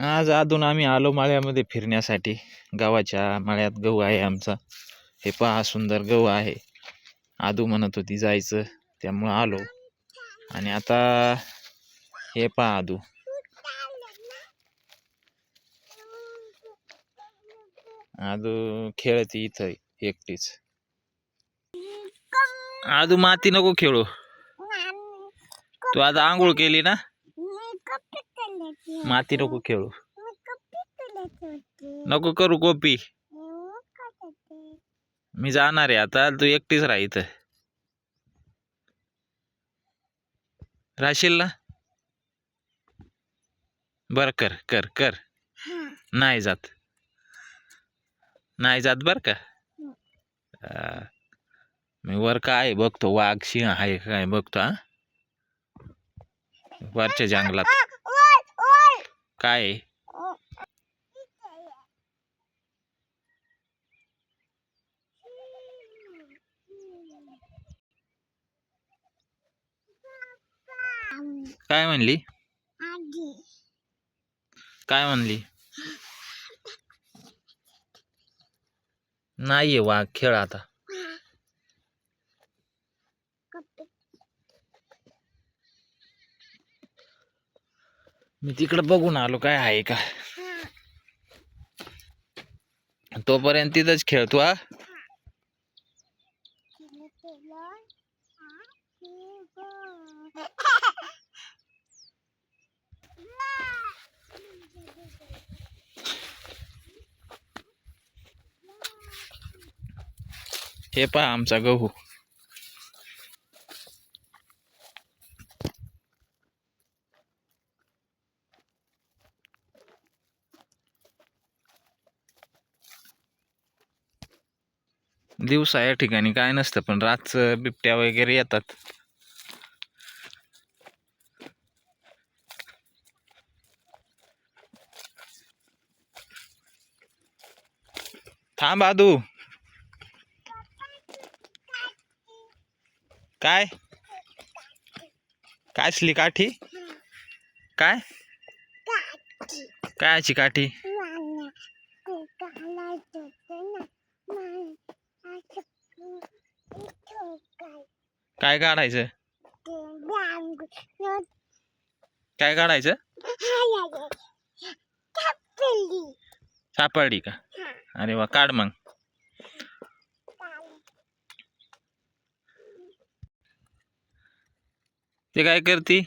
आज अजून आम्ही आलो माळ्यामध्ये फिरण्यासाठी. गावाच्या माळ्यात गहू आहे आमचा. हे पहा सुंदर गहू आहे. आदू म्हणत होती जायचं त्यामुळं आलो. आणि आता हे पहा आदू. आदू खेळती इथं एकटीच. आदू माती नको खेळू. तू आता आंघोळ केली ना? माती नको खेळू. नको करू कॉपी मी जाणार आहे आता तू एकटीच राह इथं. राहशील ना बर कर कर कर. नाही जात. नाही जात बर का? हा. मी वर काय बघतो? वाघ सिंह आहे का काय बघतो हा? वरच्या जंगलात. काय? काय म्हणली? काय म्हणली? नाहीये वाघ खेळ आता. मी तिकडे बघून आलो काय आहे का? तोपर्यंत तिथंच खेळतो हा? हे पहा आमचा गहू. दिवसा या ठिकाणी काय नसतं पण रातचं बिबट्या वगैरे येतात. थांब आदू. काय? काय असली काठी? काय? कायची काठी? काय काढायचं? काय काढायचं? सापडली का? अरे वा काढ मग. ते काय करती?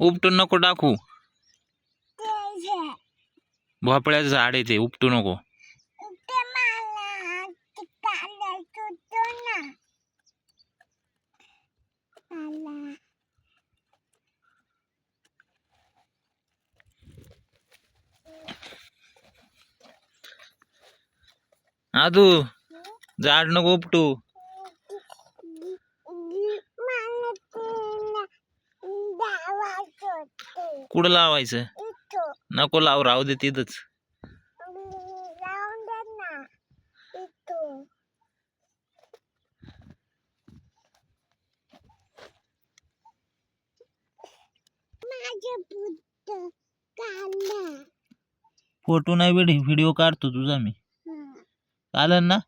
उपटून नको टाकू. भोपळ्याचं झाड आहे ते उपटू नको. आदू झाड नको उपटू. कुठं लावायचं? नको लाव राहू दे तिथंच. फोटो नाही व्हिडिओ व्हिडिओ काढतो तुझा मी. चालेल ना?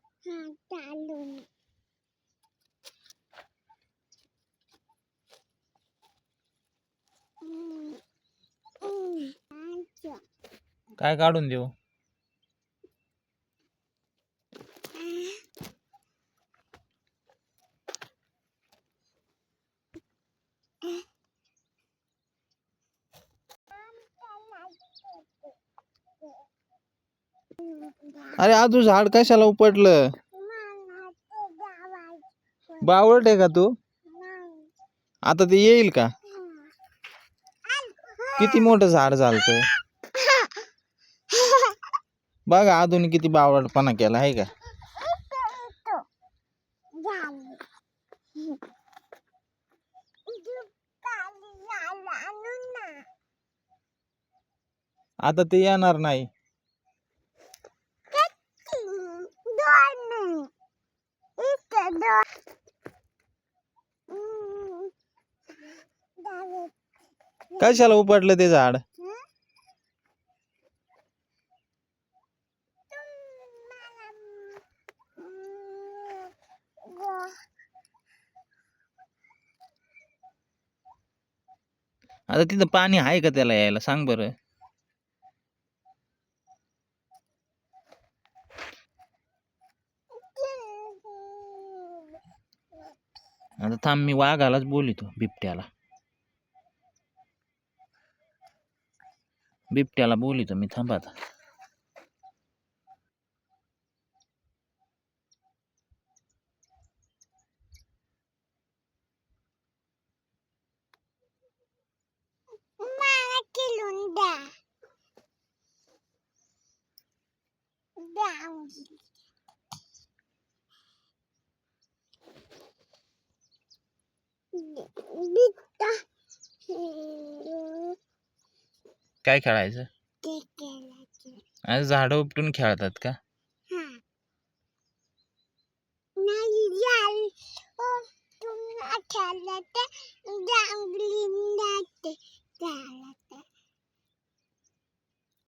काय काढून देऊ? अरे आजू झाड कशाला उपटलं? बावळट आहे का तू? आता ते येईल का? किती मोठं झाड चालतंय बघा अजून किती बावळटपणा केला, आहे का? आता ते येणार नाही. कशाला उपटलं ते झाड? आता तिथं पाणी आहे का त्याला यायला? सांग बरं. आता थांब मी वाघालाच बोलितो बिबट्याला. बिबट्याला बोलितो मी थांब आता मला काय खेळायचं? आज झाडं उपटून खेळतात का? हा.